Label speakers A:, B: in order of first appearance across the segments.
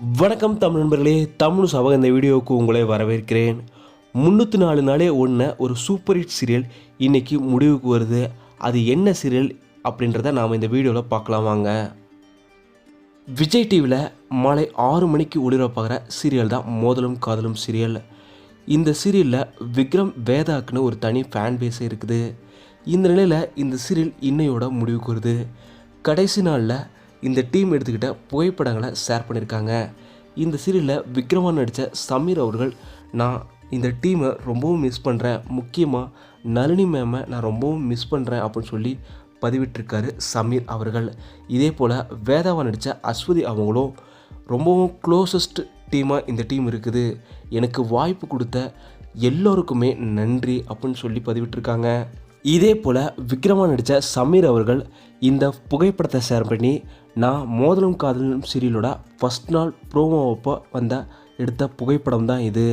A: வணக்கம் தமிழ் நண்பர்களே தமிழ் சபக இந்த வீடியோவுக்கு உங்களை வரவேற்கிறேன். முந்நூற்றி நாலு நாளே ஒன்று ஒரு சூப்பர் ஹிட் சீரியல் இன்றைக்கி முடிவுக்கு வருது. அது என்ன சீரியல் அப்படின்றத நாம் இந்த வீடியோவில் பார்க்கலாம் வாங்க. விஜய் டிவியில் மாலை ஆறு மணிக்கு ஒளிபரப்பாகிற சீரியல் தான் மோதலும் காதலும் சீரியல் இந்த சீரியலில் விக்ரம் வேதாக்குன்னு ஒரு தனி ஃபேன் பேஸே இருக்குது. இந்த நிலையில் இந்த சீரியல் இன்னையோட முடிவுக்கு வருது. கடைசி நாளில் இந்த டீம் எடுத்துக்கிட்ட புகைப்படங்களை ஷேர் பண்ணியிருக்காங்க. இந்த சீரியலில் விக்ரமா நடித்த சமீர் அவர்கள் நான் இந்த டீமை ரொம்பவும் மிஸ் பண்ணுறேன் முக்கியமாக நளினி மேமை நான் ரொம்பவும் மிஸ் பண்ணுறேன் அப்படின்னு சொல்லி பதிவிட்டிருக்காரு சமீர் அவர்கள். இதே போல் வேதாவா நடித்த அஸ்வதி அவங்களும் ரொம்பவும் க்ளோசஸ்ட் டீமாக இந்த டீம் இருக்குது. எனக்கு வாய்ப்பு கொடுத்த எல்லோருக்குமே நன்றி அப்படின்னு சொல்லி பதிவிட்டிருக்காங்க. இதே போல் விக்ரமா நடித்த சமீர் அவர்கள் இந்த புகைப்படத்தை ஷேர் பண்ணி நான் மோதலும் காதலும் சீரியலோட ஃபஸ்ட் நாள் ப்ரோமோவப்போ வந்த எடுத்த புகைப்படம் தான் இது.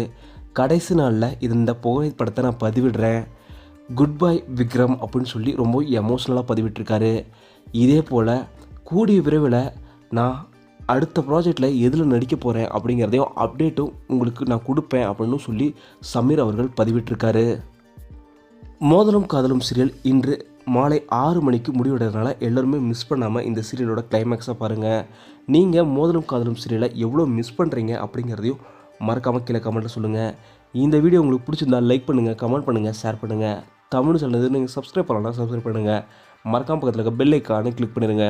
A: கடைசி நாளில் இது இந்த புகைப்படத்தை நான் பதிவிடுறேன். குட் பை விக்ரம் அப்படின்னு சொல்லி ரொம்ப எமோஷ்னலாக பதிவிட்டிருக்காரு. இதே போல் கூடிய விரைவில் நான் அடுத்த ப்ராஜெக்டில் எதில் நடிக்க போகிறேன் அப்படிங்கிறதையும் அப்டேட்டும் உங்களுக்கு நான் கொடுப்பேன் அப்படின்னு சொல்லி சமீர் அவர்கள் பதிவிட்டிருக்காரு. மோதலும் காதலும் சீரியல் இன்று மாலை ஆறு மணிக்கு முடிவடைறதுனால எல்லாருமே மிஸ் பண்ணாமல் இந்த சீரியலோட கிளைமேக்ஸாக பாருங்கள் நீங்கள் மோதலும் காதலும் சீரியலை எவ்வளோ மிஸ் பண்ணுறீங்க அப்படிங்கிறதையும் மறக்காமல் கீழே கமெண்ட்டில் சொல்லுங்கள் இந்த வீடியோ உங்களுக்கு பிடிச்சிருந்தா லைக் பண்ணுங்கள் கமெண்ட் பண்ணுங்கள் ஷேர் பண்ணுங்கள் தமிழ் சேனல் நீங்கள் சப்ஸ்கிரைப் பண்ணலாம் சப்ஸ்கிரைப் பண்ணுங்கள் மறக்காம பக்கத்தில் இருக்க பெல் ஐக்கானு கிளிக் பண்ணிடுங்க